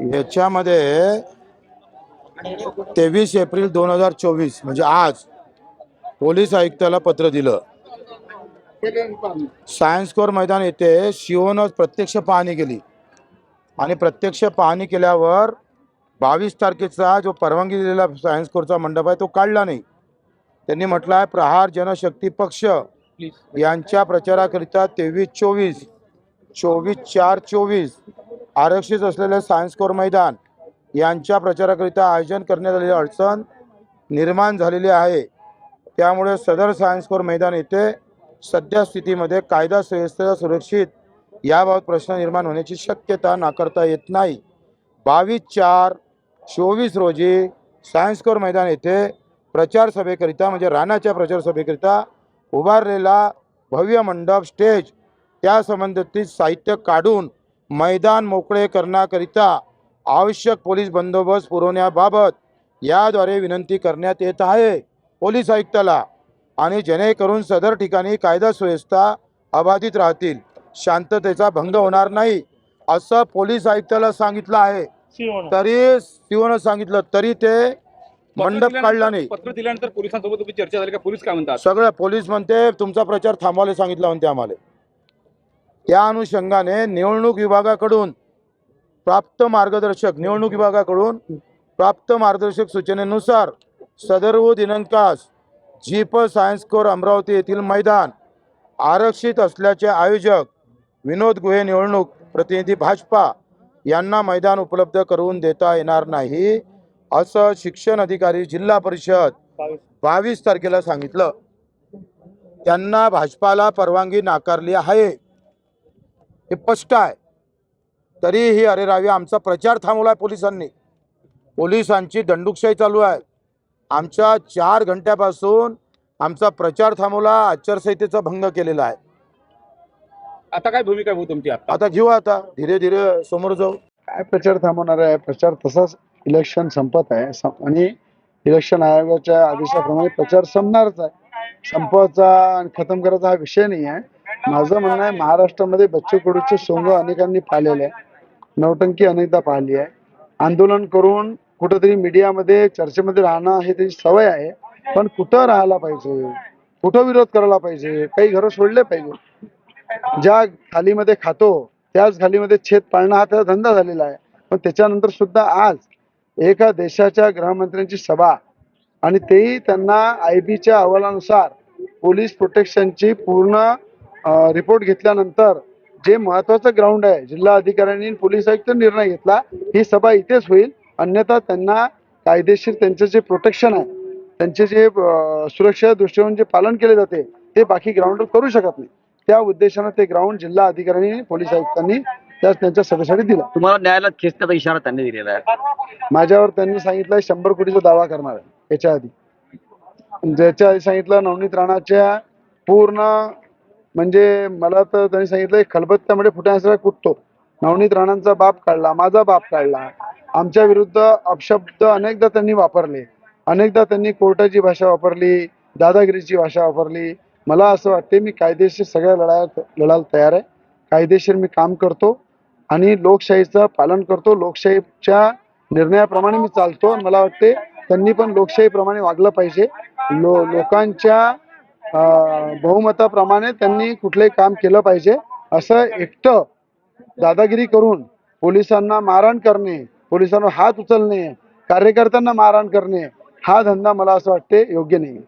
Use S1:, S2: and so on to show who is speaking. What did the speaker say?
S1: याच्यामध्ये तेवीस एप्रिल दोन हजार चोवीस म्हणजे आज पोलीस आयुक्ताला पत्र दिलं. सायन्स कोर मैदान येथे शिवनं प्रत्यक्ष पाहणी केली. आणि प्रत्यक्ष पाहणी केल्यावर बावीस तारखेचा जो परवानगी दिलेला सायन्स कोरचा मंडप आहे तो काढला नाही. त्यांनी म्हटलं आहे प्रहार जनशक्ती पक्ष यांच्या प्रचाराकरिता तेवीस चोवीस चोवीस चार चोवीस आरक्षित असलेले सायन्स कोर मैदान यांच्या प्रचाराकरिता आयोजन करण्यात आलेली अडचण निर्माण झालेली आहे. त्यामुळे सदर सायन्स कोर मैदान येथे सध्या स्थितीमध्ये कायदा सुव्यवस्थेचा सुरक्षित याबाबत प्रश्न निर्माण होण्याची शक्यता नाकारता येत नाही. बावीस चार चोवीस रोजी सायन्स कोर मैदान येथे प्रचार सभेकरिता म्हणजे राणाच्या प्रचार सभेकरिता उभारलेला भव्य मंडप स्टेज त्या संबंधित साहित्य काढून मैदान मोकळे करण्याकरिता आवश्यक पोलीस बंदोबस्त पुरवण्याबाबत याद्वारे विनंती करण्यात येत आहे. पोलीस आयुक्ताला आणि जेणेकरून सदर ठिकाणी कायदा सुव्यवस्था अबाधित राहतील. शांततेचा भंग होणार नाही असं पोलीस आयुक्ताला सांगितलं आहे. तरी शिवनं सांगितलं तरी ते मंडप काढला नाही.
S2: पत्र दिल्यानंतर पोलिसांसोबत चर्चा झाली का? पोलीस काय म्हणतात?
S1: सगळं पोलीस म्हणते तुमचा प्रचार थांबवायला सांगितला म्हणते आम्हाला. त्या अनुषंगाने निवडणूक विभागाकडून प्राप्त मार्गदर्शक निवडणूक विभागाकडून प्राप्त मार्गदर्शक सूचनेनुसार सदर्व दिनांकास जीप सायन्स कोर अमरावती येथील मैदान आरक्षित असल्याचे आयोजक विनोद गुहे निवडणूक प्रतिनिधी भाजपा यांना मैदान उपलब्ध करून देता येणार नाही असं शिक्षण अधिकारी जिल्हा परिषद बावीस तारखेला सांगितलं. त्यांना भाजपाला परवानगी नाकारली आहे. हे स्पष्ट आहे. तरीही अरे रावी आमचा प्रचार थांबवला आहे पोलिसांनी. पोलिसांची दंडुकशाही चालू आहे. आमच्या चार घंट्यापासून आमचा प्रचार थांबवला आचारसंहितेचा भंग केलेला आहे.
S2: आता काय भूमिका भाऊ तुमची आता?
S1: आता घेऊ आता. धीरे धीरे समोर जाऊ.
S3: काय प्रचार थांबवणार आहे? प्रचार तसाच इलेक्शन संपत आहे. सं- आणि इलेक्शन आयोगाच्या आदेशाप्रमाणे प्रचार संपणारच आहे. संपवायचा आणि खतम करायचा हा विषय नाही आहे. माझं म्हणणं आहे महाराष्ट्रामध्ये बच्चू कडूचे सोंग अनेकांनी पाहिलेले आहे नौटंकी अनेकदा पाहिली आहे. आंदोलन करून कुठंतरी मीडियामध्ये चर्चेमध्ये राहणं हे त्याची सवय आहे पण कुठं राहायला पाहिजे? कुठं विरोध करायला पाहिजे? काही घरं सोडले पाहिजे. ज्या थालीमध्ये खातो त्याच थालीमध्ये छेद पाळणं हा त्याचा धंदा झालेला आहे. पण त्याच्यानंतर सुद्धा आज एका देशाच्या गृहमंत्र्यांची सभा आणि तेही त्यांना आय बीच्या अहवालानुसार पोलीस प्रोटेक्शनची पूर्ण रिपोर्ट घेतल्यानंतर जे महत्वाचं ग्राउंड आहे जिल्हा अधिकाऱ्यांनी आणि पोलीस आयुक्त निर्णय घेतला ही सभा इथेच होईल. अन्यथा त्यांना कायदेशीर त्यांचं जे प्रोटेक्शन आहे त्यांचे जे सुरक्षा दृष्टिकोन जे पालन केले जाते ते बाकी ग्राउंडवर करू शकत नाही. त्या उद्देशानं ते ग्राउंड जिल्हा अधिकाऱ्यांनी आणि पोलीस आयुक्तांनी त्या त्यांच्या सभेसाठी दिला.
S4: तुम्हाला न्यायालयात खेचण्याचा इशारा त्यांनी दिलेला आहे.
S3: माझ्यावर त्यांनी सांगितलं शंभर कोटीचा दावा करणार आहे याच्या आधी. ज्याच्या आधी सांगितलं नवनीत राणाच्या पूर्ण म्हणजे मला तर त्यांनी सांगितलं खलबत्त्यामध्ये फुटण्यासारखा कुटतो नवनीत राणांचा बाप काढला माझा बाप काढला. आमच्या विरुद्ध अपशब्द अनेकदा त्यांनी वापरले. अनेकदा त्यांनी कोर्टाची भाषा वापरली दादागिरीची भाषा वापरली. मला असं वाटते मी कायदेशीर सगळ्या लढा लढायला तयार आहे. कायदेशीर मी काम करतो आणि लोकशाहीचं पालन करतो. लोकशाहीच्या निर्णयाप्रमाणे मी चालतो. आणि मला वाटते त्यांनी पण लोकशाहीप्रमाणे वागलं पाहिजे. लो लोकांच्या बहुमताप्रमाणे त्यांनी कुठलंही काम केलं पाहिजे. असं एकटं दादागिरी करून पोलिसांना मारहाण करणे पोलिसांवर हात उचलणे कार्यकर्त्यांना मारहाण करणे हा धंदा मला असं वाटते योग्य नाही